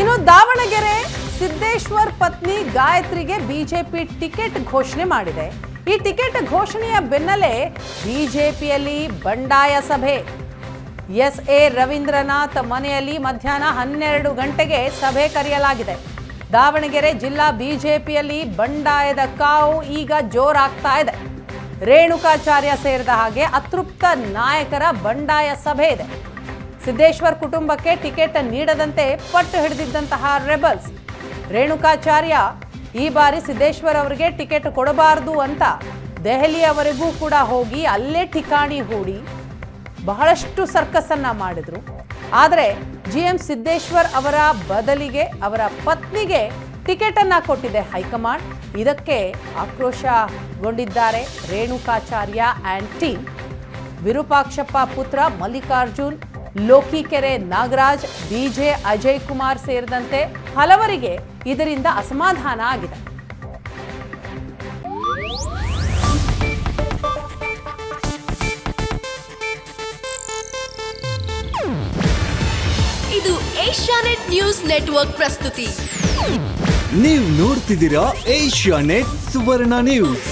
ಇನ್ನು ದಾವಣಗೆರೆ ಸಿದ್ದೇಶ್ವರ್ ಪತ್ನಿ ಗಾಯತ್ರಿಗೆ BJP ticket ಘೋಷಣೆ ಮಾಡಿದೆ. ಈ ಟಿಕೆಟ್ ಘೋಷಣೆಯ ಬೆನ್ನಲ್ಲೇ ಬಿಜೆಪಿಯಲ್ಲಿ ಬಂಡಾಯ ಸಭೆ. ಎಸ್ ಎ ರವೀಂದ್ರನಾಥ್ ಮನೆಯಲ್ಲಿ ಮಧ್ಯಾಹ್ನ ಹನ್ನೆರಡು ಗಂಟೆಗೆ ಸಭೆ ಕರೆಯಲಾಗಿದೆ. ದಾವಣಗೆರೆ ಜಿಲ್ಲಾ ಬಿಜೆಪಿಯಲ್ಲಿ ಬಂಡಾಯದ ಕಾವು ಈಗ ಜೋರಾಗ್ತಾ ಇದೆ. ರೇಣುಕಾಚಾರ್ಯ ಸೇರಿದ ಹಾಗೆ ಅತೃಪ್ತ ನಾಯಕರ ಬಂಡಾಯ ಸಭೆ ಇದೆ. ಸಿದ್ದೇಶ್ವರ್ ಕುಟುಂಬಕ್ಕೆ ಟಿಕೆಟ್ ನೀಡದಂತೆ ಪಟ್ಟು ಹಿಡಿದಿದ್ದಂತಹ ರೆಬಲ್ಸ್. ರೇಣುಕಾಚಾರ್ಯ, ಈ ಬಾರಿ ಸಿದ್ದೇಶ್ವರ್ ಅವರಿಗೆ ಟಿಕೆಟ್ ಕೊಡಬಾರದು ಅಂತ ದೆಹಲಿಯವರೆಗೂ ಕೂಡ ಹೋಗಿ ಅಲ್ಲೇ ಠಿಕಾಣಿ ಹೂಡಿ ಬಹಳಷ್ಟು ಸರ್ಕಸ್ ಮಾಡಿದರು. ಆದರೆ ಜಿ ಎಂ ಸಿದ್ದೇಶ್ವರ್ ಅವರ ಬದಲಿಗೆ, ಅವರ ಪತ್ನಿಗೆ ಟಿಕೆಟನ್ನು ಕೊಟ್ಟಿದೆ ಹೈಕಮಾಂಡ್. ಇದಕ್ಕೆ ಆಕ್ರೋಶಗೊಂಡಿದ್ದಾರೆ ರೇಣುಕಾಚಾರ್ಯ ಆ್ಯಂಡ್ ವಿರೂಪಾಕ್ಷಪ್ಪ ಪುತ್ರ ಮಲ್ಲಿಕಾರ್ಜುನ್ ಲೋಕಿಕೆರೆ ನಾಗರಾಜ್ ಬಿಜೆ ಅಜಯ್ ಕುಮಾರ್ ಸೇರಿದಂತೆ ಹಲವರಿಗೆ ಇದರಿಂದ ಅಸಮಾಧಾನ ಆಗಿದೆ. ಇದು ಏಷ್ಯಾನೆಟ್ ನ್ಯೂಸ್ ನೆಟ್ವರ್ಕ್ ಪ್ರಸ್ತುತಿ. ನೀವು ನೋಡ್ತಿದ್ದೀರಾ ಏಷ್ಯಾನೆಟ್ ಸುವರ್ಣ ನ್ಯೂಸ್.